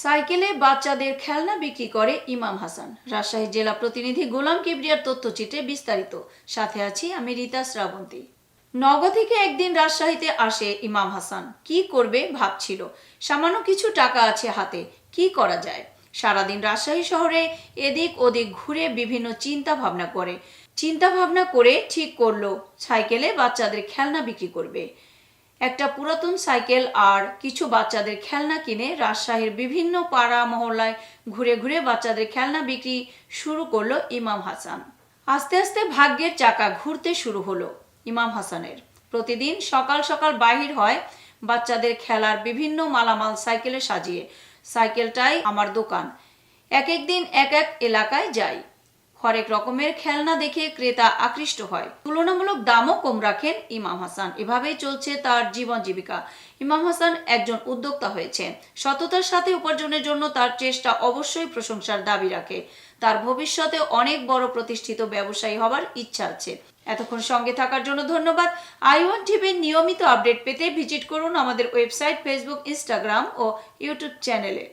সাইকেলে বাচ্চাদের খেলনা বিক্রি করে ইমাম হাসান। রাজশাহী জেলা প্রতিনিধি গোলাম কিবরিয়ার তথ্যচিত্রে বিস্তারিত। সাথে আছি আমি রীতা শ্রাবন্তী। নগদ থেকে একদিন রাজশাহীতে আসে ইমাম হাসান। কি করবে ভাবছিল। সামান্য কিছু টাকা আছে হাতে। কি করা যায়? সারাদিন রাজশাহী শহরে এদিক ওদিক ঘুরে বিভিন্ন চিন্তা ভাবনা করে। চিন্তা ভাবনা করে ঠিক করল। সাইকেলে বাচ্চাদের খেলনা বিক্রি করবে। একটা পুরাতন সাইকেল আর কিছু বাচ্চাদের খেলনা কিনে রাজশাহীর বিভিন্ন পাড়া মহল্লায় ঘুরে ঘুরে বাচ্চাদের খেলনা বিক্রি শুরু করল ইমাম হাসান। আস্তে আস্তে ভাগ্যের চাকা ঘুরতে শুরু হলো ইমাম হাসানের। প্রতিদিন সকাল সকাল বাহির হয় বাচ্চাদের খেলার বিভিন্ন মালামাল সাইকেলে সাজিয়ে। সাইকেলটাই আমার দোকান। এক একদিন এক এক এলাকায় যাই। হরেক রকমের খেলনা দেখে ক্রেতা আকৃষ্ট হয়। তুলনামূলক দামও কম রাখেন ইমাম হাসান। এভাবেই চলছে তার জীবন জীবিকা। ইমাম হাসান একজন উদ্যোক্তা হয়েছে। সততার সাথে উপার্জনের জন্য তার চেষ্টা অবশ্যই প্রশংসার দাবি রাখে। তার ভবিষ্যতে অনেক বড় প্রতিষ্ঠিত ব্যবসায়ী হবার ইচ্ছা আছে। এতক্ষণ সঙ্গে থাকার জন্য ধন্যবাদ। আই ওয়ান টিভির নিয়মিত আপডেট পেতে ভিজিট করুন আমাদের ওয়েবসাইট, ফেসবুক, ইনস্টাগ্রাম ও ইউটিউব চ্যানেলে।